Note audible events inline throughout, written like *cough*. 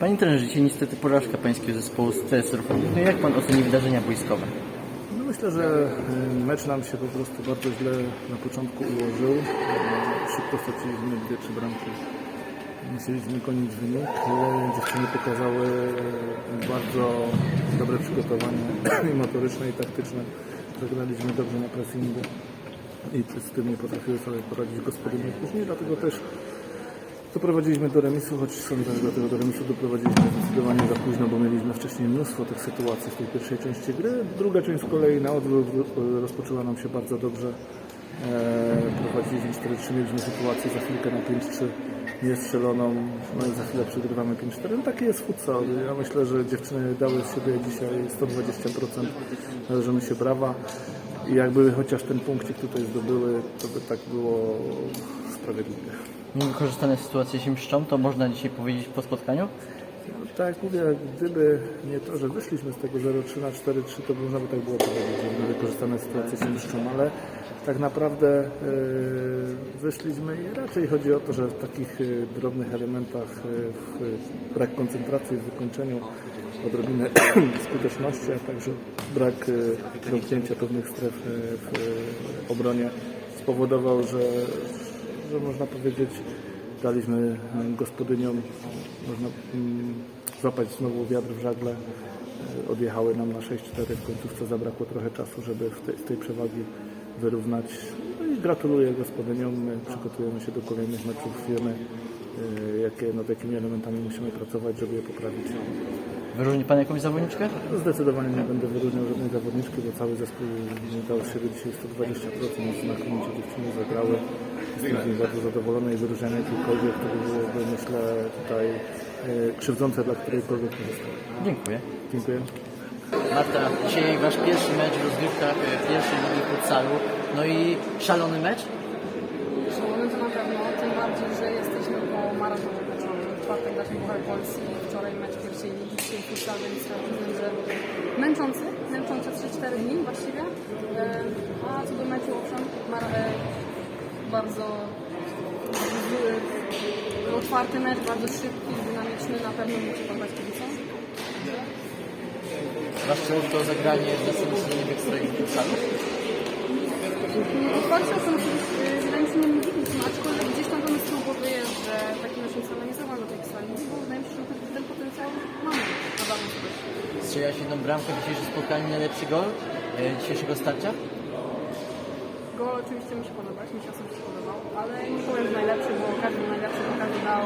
Panie trenerze, niestety porażka pańskiego zespołu TSR No jak pan oceni wydarzenia boiskowe? No myślę, że y, mecz nam się po prostu bardzo źle na początku ułożył. Y, Szybko straciliśmy dwie, trzy bramki. Musieliśmy gonić wynik. Y, Dziewczyny pokazały bardzo dobre przygotowanie *clears throat* i motoryczne i taktyczne. Zagraliśmy dobrze na pressingu i z tym nie potrafiły sobie poradzić gospodynie później, dlatego też Doprowadziliśmy do remisu, choć sądzę, że do tego do remisu doprowadziliśmy zdecydowanie za późno, bo mieliśmy wcześniej mnóstwo tych sytuacji w tej pierwszej części gry. Druga część z kolei na odwrót e, rozpoczęła nam się bardzo dobrze. E, prowadziliśmy 4-3, mieliśmy sytuację za chwilkę na 5-3 niestrzeloną, no i za chwilę przegrywamy 5-4. No taki jest futsal. Ja myślę, że dziewczyny dały z siebie dzisiaj 120%. Należymy się brawa. I jakby chociaż ten punkcik tutaj zdobyły, to by tak było sprawiedliwie. Niewykorzystane sytuacje się mszczą, to można dzisiaj powiedzieć po spotkaniu? No, tak jak mówię, gdyby nie to, że wyszliśmy z tego 0-3 na 4-3, to by można by tak było powiedzieć, że niewykorzystane sytuacje się niszczą, ale tak naprawdę yy, wyszliśmy i raczej chodzi o to, że w takich yy, drobnych elementach, yy, w brak koncentracji w wykończeniu, odrobinę *clears throat* skuteczności, a także brak domknięcia pewnych stref w obronie spowodował, że, że można powiedzieć, daliśmy gospodyniom, można mm, złapać znowu wiatr w żagle. E, Odjechały nam na 6-4, w końcówce zabrakło trochę czasu, żeby w tej, tej przewagi wyrównać. No i gratuluję gospodyniom, my przygotujemy się do kolejnych meczów, wiemy jakie, nad jakimi elementami musimy pracować, żeby je poprawić. Wyróżni pan jakąś zawodniczkę? Zdecydowanie nie będę wyróżniał żadnej zawodniczki, bo cały zespół dał siebie dzisiaj 120%, znakomicie dziewczyny zagrały. Jestem bardzo zadowolony i wyróżnianie jakiejkolwiek, to by byłoby myślę tutaj e, krzywdzące dla którejkolwiek pozostałej. Dziękuję. Dziękuję. Marta, dzisiaj wasz pierwszy mecz w rozgrywkach e, pierwszej ligi futsalu. No i szalony mecz? Szalony to na pewno, tym bardziej, że jesteśmy po maratonie meczowym. W czwartek daliśmy Puchar Polski, wczoraj mecz pierwszej ligi, dzisiaj futsal, więc ja rozumiem, że męczący, męczące 3-4 dni właściwie. A co do meczu, owszem, e, bardzo otwarty mecz, bardzo szybki, dynamiczny, na pewno musi podobać kibicom. Wasz cel to zagranie następnym sezonie w Ekstraligi futsalu? Otwarcie to Strzeliłaś jedną bramkę w dzisiejszym spotkaniu, najlepszy gol e, dzisiejszego starcia? Gol oczywiście mi się podoba, mi się osobiście podobał, ale nie powiem, że najlepszy, bo każdy najlepszy, bo każdy dał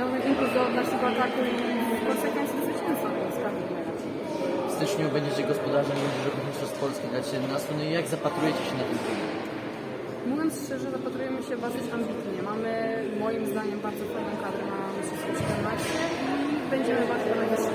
nowy impuls do naszego ataku i w konsekwencji zwycięstwa, więc każdy najlepszy. W styczniu będziecie gospodarzem Młodzieżowych Mistrzostw Polski na 17. No i jak zapatrujecie się na ten turniej? Mówiąc szczerze, zapatrujemy się bardzo ambitnie. Mamy moim zdaniem bardzo fajną kadrę na Mistrzostwo 14 i